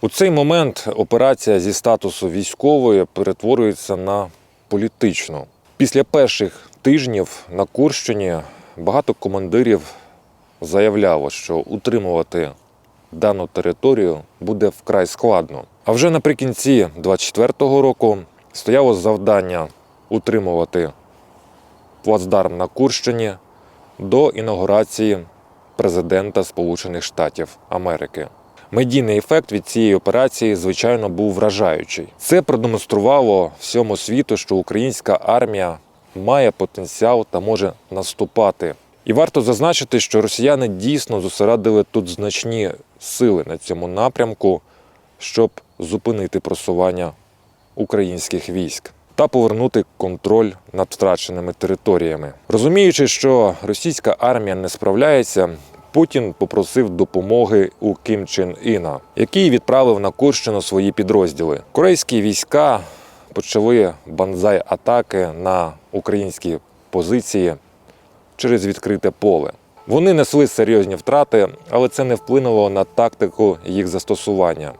У цей момент операція зі статусу військової перетворюється на політичну. Після перших тижнів на Курщині багато командирів заявляло, що утримувати дану територію буде вкрай складно. А вже наприкінці 24-го року стояло завдання утримувати плацдарм на Курщині до інаугурації президента Сполучених Штатів Америки. Медійний ефект від цієї операції, звичайно, був вражаючий. Це продемонструвало всьому світу, що українська армія має потенціал та може наступати. І варто зазначити, що росіяни дійсно зосередили тут значні сили на цьому напрямку, щоб зупинити просування українських військ та повернути контроль над втраченими територіями. Розуміючи, що російська армія не справляється, Путін попросив допомоги у Кім Чен Іна, який відправив на Курщину свої підрозділи. Корейські війська почали банзай атаки на українські позиції через відкрите поле. Вони несли серйозні втрати, але це не вплинуло на тактику їх застосування.